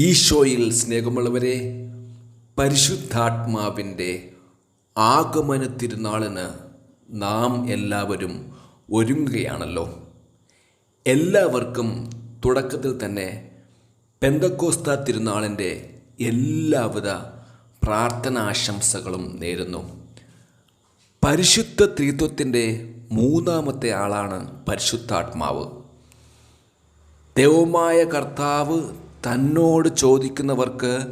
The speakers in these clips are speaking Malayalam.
ഈശോയിൽ സ്നേഹമുള്ളവരെ പരിശുദ്ധാത്മാവിന്റെ ആഗമന തിരുനാളിന് നാം എല്ലാവരും ഒരുങ്ങുകയാണല്ലോ. എല്ലാവർക്കും തുടക്കത്തിൽ തന്നെ പെന്തക്കോസ്ത തിരുനാളിന്റെ എല്ലാവിധ പ്രാർത്ഥനാശംസകളും നേരുന്നു. പരിശുദ്ധ ത്രിത്വത്തിന്റെ മൂന്നാമത്തെ ആളാണ് പരിശുദ്ധാത്മാവ്. ദൈവമായ കർത്താവ് തന്നോട് ചോദിക്കുന്നവർക്ക്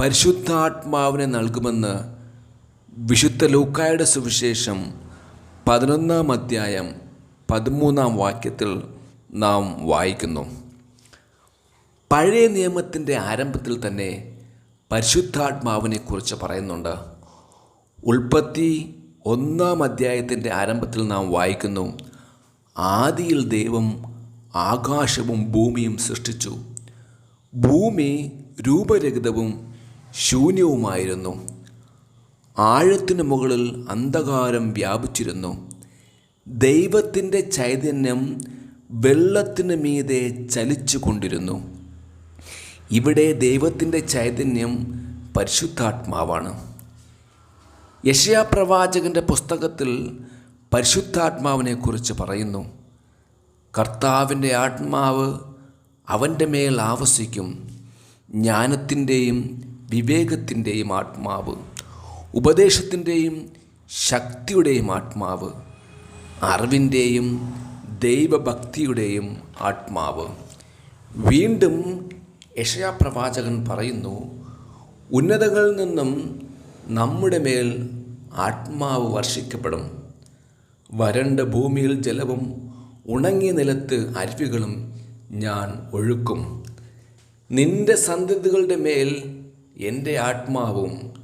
പരിശുദ്ധാത്മാവിനെ നൽകുമെന്ന് വിശുദ്ധ ലൂക്കായുടെ സുവിശേഷം പതിനൊന്നാം അധ്യായം പതിമൂന്നാം വാക്യത്തിൽ നാം വായിക്കുന്നു. പഴയ നിയമത്തിന്റെ ആരംഭത്തിൽ തന്നെ പരിശുദ്ധാത്മാവിനെക്കുറിച്ച് പറയുന്നുണ്ട്. ഉൽപ്പത്തി ഒന്നാം അധ്യായത്തിന്റെ ആരംഭത്തിൽ നാം വായിക്കുന്നു. ആദിയിൽ ദൈവം ആകാശവും ഭൂമിയും സൃഷ്ടിച്ചു. ഭൂമി രൂപരഹിതവും ശൂന്യവുമായിരുന്നു. ആഴത്തിനു മുകളിൽ അന്ധകാരം വ്യാപിച്ചിരുന്നു. ദൈവത്തിന്റെ ചൈതന്യം വെള്ളത്തിന് മീതെ ചലിച്ചു കൊണ്ടിരുന്നു ഇവിടെ ദൈവത്തിന്റെ ചൈതന്യം പരിശുദ്ധാത്മാവാണ്. യശയാപ്രവാചകന്റെ പുസ്തകത്തിൽ പരിശുദ്ധാത്മാവിനെക്കുറിച്ച് പറയുന്നു. കർത്താവിന്റെ ആത്മാവ് അവന്റെ മേൽ ആവസിക്കും ജ്ഞാനത്തിന്റെയും വിവേകത്തിന്റെയും ആത്മാവ് ഉപദേശത്തിന്റെയും ശക്തിയുടെയും ആത്മാവ് അറിവിന്റെയും ദൈവഭക്തിയുടെയും ആത്മാവ്. വീണ്ടും യഷയാപ്രവാചകൻ പറയുന്നു ഉന്നതങ്ങളിൽ നിന്നും നമ്മുടെ മേൽ ആത്മാവ് വർഷിക്കപ്പെടും. വരണ്ട ഭൂമിയിൽ ജലവും ഉണങ്ങിയ നിലത്ത് അരുവികളും ഞാൻ ഒഴുക്കും. നിന്റെ സന്തതികളുടെ മേൽ എന്റെ ആത്മാവും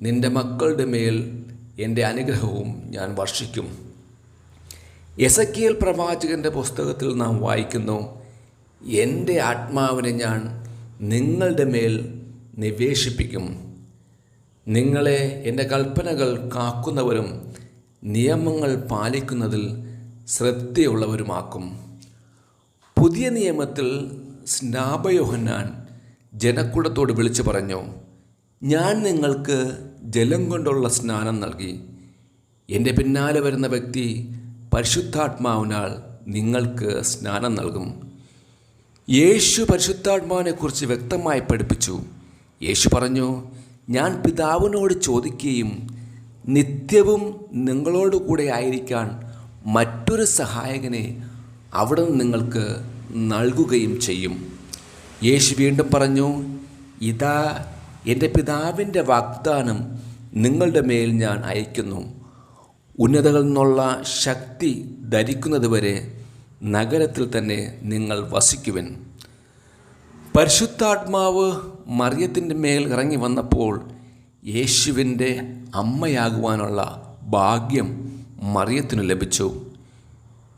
നിന്റെ മക്കളുടെ മേൽ എന്റെ അനുഗ്രഹവും ഞാൻ വർഷിക്കും. എസക്കിയൽ പ്രവാചകന്റെ പുസ്തകത്തിൽ നാം വായിക്കുന്നു എന്റെ ആത്മാവിനെ ഞാൻ നിങ്ങളുടെ മേൽ നിവേശിപ്പിക്കും. നിങ്ങളെ എന്റെ കൽപ്പനകൾ കാക്കുന്നവരും നിയമങ്ങൾ പാലിക്കുന്നതിൽ ശ്രദ്ധയുള്ളവരുമാക്കും. പുതിയ നിയമത്തിൽ സ്നാപയോഹന്നാൻ ജനക്കൂടത്തോട് വിളിച്ചു പറഞ്ഞു ഞാൻ നിങ്ങൾക്ക് ജലം കൊണ്ടുള്ള സ്നാനം നൽകി. എന്റെ പിന്നാലെ വരുന്ന വ്യക്തി പരിശുദ്ധാത്മാവിനാൽ നിങ്ങൾക്ക് സ്നാനം നൽകും. യേശു പരിശുദ്ധാത്മാവിനെക്കുറിച്ച് വ്യക്തമായി പഠിപ്പിച്ചു. യേശു പറഞ്ഞു ഞാൻ പിതാവിനോട് ചോദിക്കുകയും നിത്യവും നിങ്ങളോടുകൂടെ ആയിരിക്കാൻ മറ്റൊരു സഹായകനെ അവിടെ നിങ്ങൾക്ക് നൽകുകയും ചെയ്യും. യേശു വീണ്ടും പറഞ്ഞു ഇതാ എന്റെ പിതാവിന്റെ വാഗ്ദാനം നിങ്ങളുടെ മേൽ ഞാൻ അയക്കുന്നു ഉന്നതകളിൽ നിന്നുള്ള ശക്തി ധരിക്കുന്നതുവരെ നഗരത്തിൽ തന്നെ നിങ്ങൾ വസിക്കുവൻ. പരിശുദ്ധാത്മാവ് മറിയത്തിന്റെ മേൽ ഇറങ്ങി വന്നപ്പോൾ യേശുവിന്റെ അമ്മയാകുവാനുള്ള ഭാഗ്യം മറിയത്തിന് ലഭിച്ചു.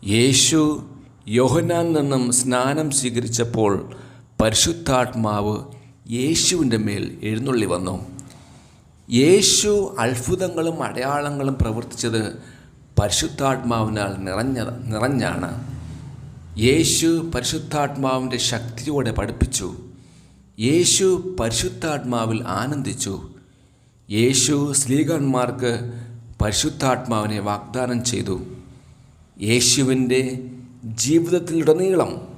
യേശു യോഹനാൻ നിന്നും സ്നാനം സ്വീകരിച്ചപ്പോൾ പരിശുദ്ധാത്മാവ് യേശുവിന്റെ മേൽ എഴുന്നള്ളി വന്നു. യേശു അത്ഭുതങ്ങളും അടയാളങ്ങളും പ്രവർത്തിച്ചത് പരിശുദ്ധാത്മാവിനാൽ നിറഞ്ഞ നിറഞ്ഞാണ്. യേശു പരിശുദ്ധാത്മാവിന്റെ ശക്തിയോടെ പഠിപ്പിച്ചു. യേശു പരിശുദ്ധാത്മാവിൽ ആനന്ദിച്ചു. യേശു സ്ത്രീകന്മാർക്ക് പരിശുദ്ധാത്മാവിനെ വാഗ്ദാനം ചെയ്തു. യേശുവിന്റെ ജീവിതത്തിലുടനീളം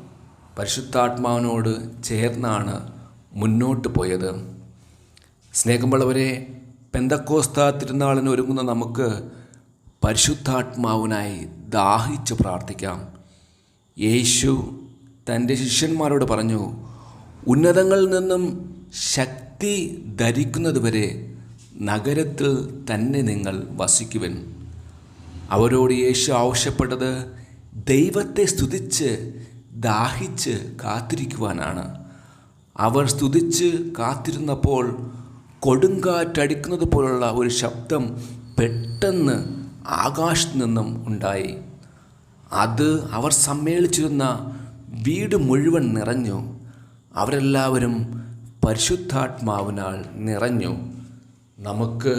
പരിശുദ്ധാത്മാവിനോട് ചേർന്നാണ് മുന്നോട്ട് പോയത്. സ്നേഹമുള്ളവരെ പെന്തക്കോസ്ത തിരുനാളിന് ഒരുങ്ങുന്ന നമുക്ക് പരിശുദ്ധാത്മാവിനായി ദാഹിച്ച് പ്രാർത്ഥിക്കാം. യേശു തന്റെ ശിഷ്യന്മാരോട് പറഞ്ഞു ഉന്നതങ്ങളിൽ നിന്നും ശക്തി ധരിക്കുന്നതുവരെ നഗരത്തിൽ തന്നെ നിങ്ങൾ വസിക്കുവൻ. അവരോട് യേശു ആവശ്യപ്പെട്ടത് ദൈവത്തെ സ്തുതിച്ച് ദാഹിച്ച് കാത്തിരിക്കുവാനാണ്. അവർ സ്തുതിച്ച് കാത്തിരുന്നപ്പോൾ കൊടുങ്കാറ്റടിക്കുന്നത് പോലുള്ള ഒരു ശബ്ദം പെട്ടെന്ന് ആകാശത്തു നിന്നും ഉണ്ടായി. അത് അവർ സമ്മേളിച്ചിരുന്ന വീട് മുഴുവൻ നിറഞ്ഞു. അവരെല്ലാവരും പരിശുദ്ധാത്മാവിനാൽ നിറഞ്ഞു. നമുക്ക്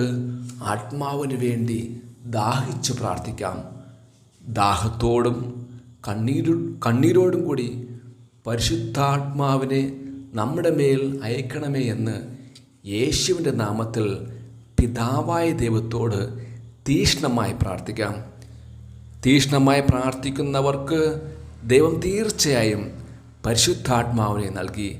ആത്മാവിന് വേണ്ടി ദാഹിച്ച് പ്രാർത്ഥിക്കാം. ദാഹത്തോടും കണ്ണീരു കണ്ണീരോടും കൂടി പരിശുദ്ധാത്മാവിനെ നമ്മുടെ മേൽ അയക്കണമേ എന്ന് യേശുവിന്റെ നാമത്തിൽ പിതാവായ ദൈവത്തോട് തീഷ്ണമായി പ്രാർത്ഥിക്കാം. തീഷ്ണമായി പ്രാർത്ഥിക്കുന്നവർക്ക് ദൈവം തീർച്ചയായും പരിശുദ്ധാത്മാവിനെ നൽകി.